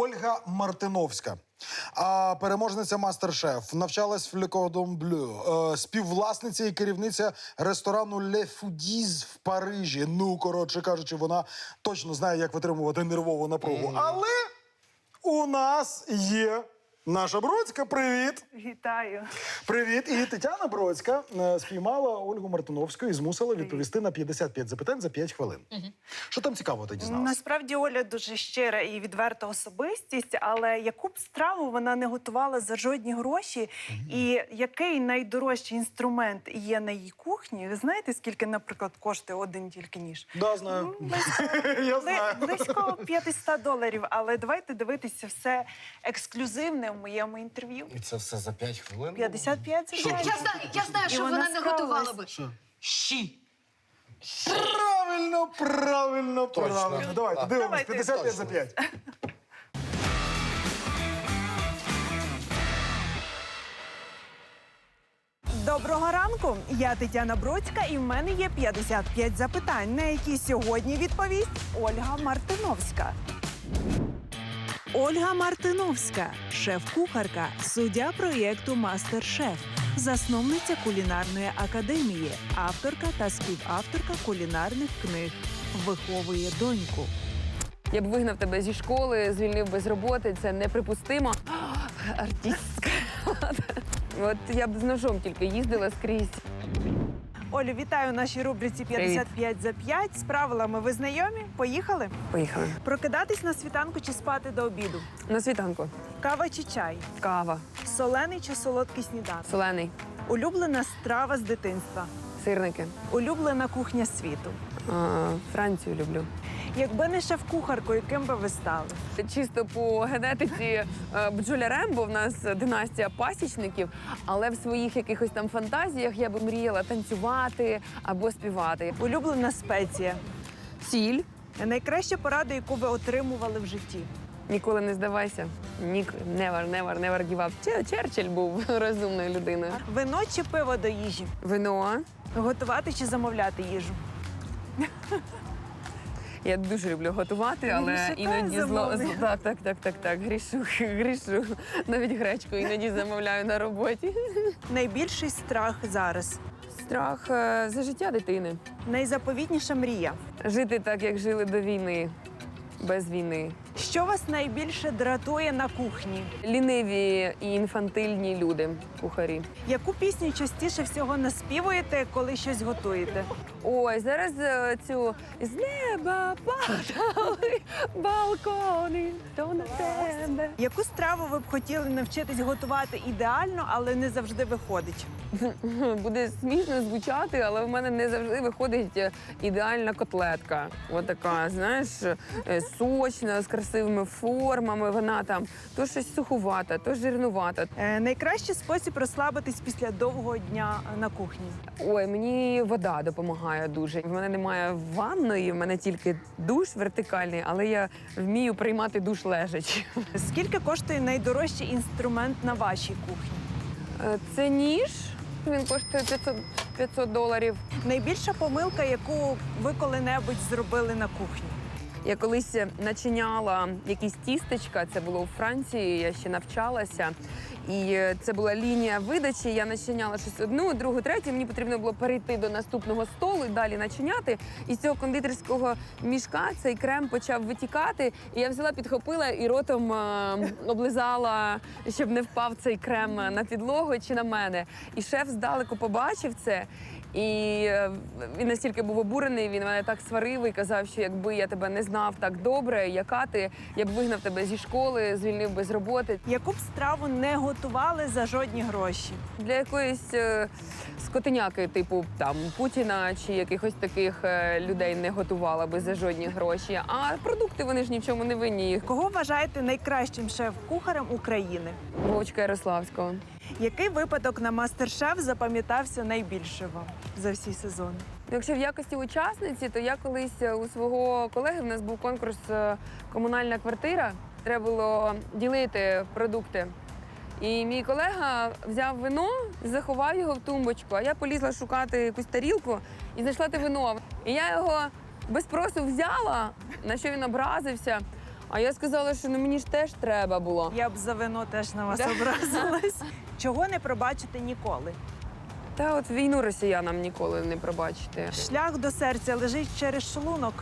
Ольга Мартиновська. А переможниця мастер-шеф навчалась в Le Cordon Bleu, е, співвласниця і керівниця ресторану Le Foodies в Парижі. Ну, коротше кажучи, вона точно знає, як витримувати нервову напругу. Але у нас є наша Бродська. Привіт! Вітаю. Привіт! І Тетяна Бродська е, спіймала Ольгу Мартиновську і змусила відповісти на 55 запитань за 5 хвилин. Що там цікаво ти дізналася? Насправді Оля дуже щира і відверта особистість, але яку б страву вона не готувала за жодні гроші, і який найдорожчий інструмент є на її кухні? Ви знаєте, скільки, наприклад, коштує один тільки ніж? Да, знаю. Близько, Я бли- знаю. близько 500 доларів. Але давайте дивитися все ексклюзивне моєму інтерв'ю. І це все за 5 хвилин? 55 це Я знаю, я знаю, І що вона вона не справилась. готувала би. Щі. Правильно, правильно, Точно. правильно. Давайте, А. дивимось, Давайте. 55 за 5. Доброго ранку! Я Тетяна Бродська, і в мене є 55 запитань, на які сьогодні відповість Ольга Мартиновська. Ольга Мартиновська, шеф-кухарка, суддя проєкту Мастер-шеф, засновниця кулінарної академії, авторка та співавторка кулінарних книг. Виховує доньку. Я б вигнав тебе зі школи, звільнив без роботи. Це неприпустимо. Артистка. От я б з ножом тільки їздила скрізь. Олю, вітаю у нашій рубриці 55 за 5. З правилами ви знайомі? Поїхали? Поїхали. Прокидатись на світанку чи спати до обіду? На світанку. Кава чи чай? Кава. Солений чи солодкий сніданок? Солений. Улюблена страва з дитинства. Сирники. Улюблена кухня світу. А, Францію люблю. Якби не шеф-кухаркою, ким би ви стали? Чисто по генетиці е, бджоля Рембо в нас династія пасічників, але в своїх якихось там фантазіях я би мріяла танцювати або співати. Улюблена спеція. Сіль. Найкраща порада, яку ви отримували в житті. Ніколи не здавайся. Нік never, never, never give up. Черчилль був розумною людиною. Вино чи пиво до їжі? Вино. Готувати чи замовляти їжу? Я дуже люблю готувати, але іноді зло так, так, так, так, так. Грішу, грішу. Навіть гречку іноді замовляю на роботі. Найбільший страх зараз. Страх е, за життя дитини. Найзаповітніша мрія. Жити так, як жили до війни, без війни. Що вас найбільше дратує на кухні? Ліниві і інфантильні люди, кухарі. Яку пісню частіше всього наспівуєте, коли щось готуєте? Ой, зараз е, цю з неба падали балкони, то на тебе. Яку страву ви б хотіли навчитись готувати ідеально, але не завжди виходить? Буде смішно звучати, але в мене не завжди виходить е, ідеальна котлетка. От така, знаєш, е, сочна, з красивими формами. Вона там то щось сухувата, то жирнувата. Е, найкращий спосіб розслабитись після довгого дня на кухні. Ой, мені вода допомагає дуже. В мене немає ванної, в мене тільки душ вертикальний, але я вмію приймати душ лежачи. Скільки коштує найдорожчий інструмент на вашій кухні? Е, Це ніж. Він коштує 500, 500 доларів. Найбільша помилка, яку ви коли-небудь зробили на кухні? Я колись начиняла якісь тістечка, це було у Франції, я ще навчалася. І е, це була лінія видачі. Я начиняла щось одну, другу, третю. Мені потрібно було перейти до наступного столу і далі начиняти. І з цього кондитерського мішка цей крем почав витікати. І я взяла, підхопила і ротом е, облизала, щоб не впав цей крем на підлогу чи на мене. І шеф здалеку побачив це. І е, він настільки був обурений, він мене так сварив і казав, що якби я тебе не знав так добре, яка ти, я б вигнав тебе зі школи, звільнив без роботи. Яку б страву не готували за жодні гроші? Для якоїсь е, скотиняки, типу там Путіна чи якихось таких е, людей не готувала би за жодні гроші. А продукти вони ж ні в чому не винні. Кого вважаєте найкращим шеф-кухарем України? Вовчка Ярославського. Який випадок на мастер-шеф запам'ятався найбільше вам за всі сезони? Якщо в якості учасниці, то я колись е, у свого колеги в нас був конкурс е, комунальна квартира. Треба було ділити продукти. І мій колега взяв вино, заховав його в тумбочку, а я полізла шукати якусь тарілку і знайшла те вино. І я його без спросу взяла, на що він образився. А я сказала, що ну мені ж теж треба було. Я б за вино теж на вас Да. образилась. Чого не пробачите ніколи? Та от війну росіянам ніколи не пробачити. Шлях до серця лежить через шлунок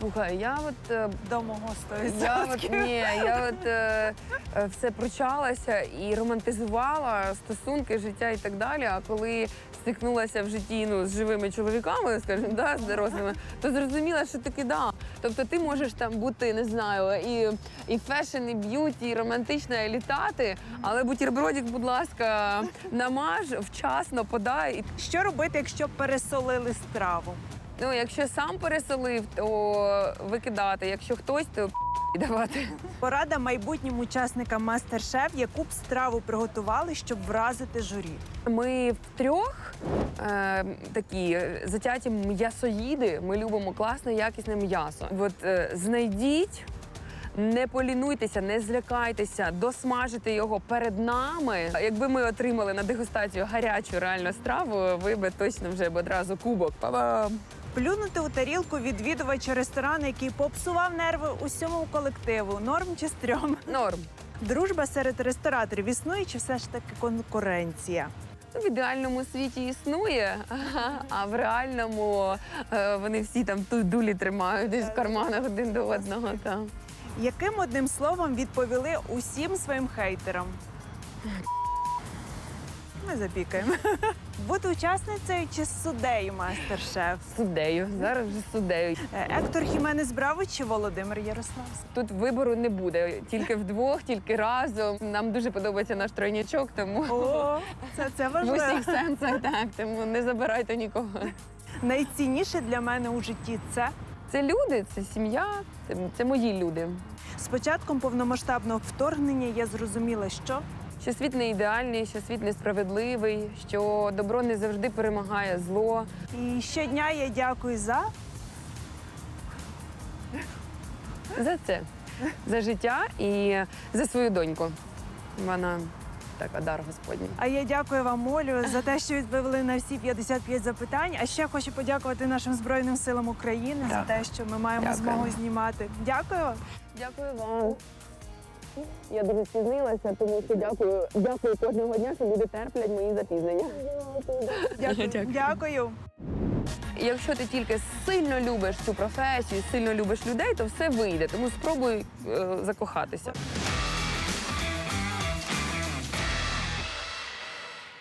Слухай, я от е, до мого Я от ні, я от е, е, все пручалася і романтизувала стосунки, життя і так далі. А коли стикнулася в житті ну, з живими чоловіками, скажімо, да, з дорослими, то зрозуміла, що таки да. Тобто ти можеш там бути, не знаю, і, і фешн, і б'юті, і романтична, і літати, але бутербродик, будь ласка, намаж вчасно подай. Що робити, якщо пересолили страву? Ну, якщо сам пересолив, то викидати. Якщо хтось, то давати. Порада майбутнім учасникам мастер-шеф, яку б страву приготували, щоб вразити журі. Ми втрьох е, такі затяті м'ясоїди. Ми любимо класне, якісне м'ясо. От е, знайдіть. Не полінуйтеся, не злякайтеся, досмажити його перед нами. Якби ми отримали на дегустацію гарячу реальну страву, ви би точно вже б одразу кубок. Па-бам! Плюнути у тарілку відвідувача ресторану, який попсував нерви усьому колективу. Норм чи стрьом? Норм. Дружба серед рестораторів існує чи все ж таки конкуренція? Ну, В ідеальному світі існує, а в реальному е, вони всі там тут дулі тримають десь в карманах один до одного. Та. Яким одним словом відповіли усім своїм хейтерам? Ми запікаємо. Бути учасницею чи суддею мастер-шеф? Суддею. Зараз вже суддею. Е, Ектор Хіменес Браво чи Володимир Ярославський? Тут вибору не буде. Тільки вдвох, тільки разом. Нам дуже подобається наш тройнячок, тому О, це, це в важливо. усіх сенсах так. Тому не забирайте нікого. Найцінніше для мене у житті це Це люди, це сім'я, це, це мої люди. з початком повномасштабного вторгнення я зрозуміла, що Що світ не ідеальний, що світ несправедливий, що добро не завжди перемагає зло. і щодня я дякую за За це, за життя і за свою доньку. Вона така дар Господній. А я дякую вам, Олю, за те, що відповіли на всі 55 запитань. А ще хочу подякувати нашим збройним силам України за те, що ми маємо Дякую. змогу знімати. Дякую. Дякую вам. Я дуже спізнилася, тому що дякую. Дякую кожного дня, що люди терплять мої запізнення. Дякую. Дякую. Дякую. Якщо ти тільки сильно любиш цю професію, сильно любиш людей, то все вийде. Тому спробуй е, закохатися.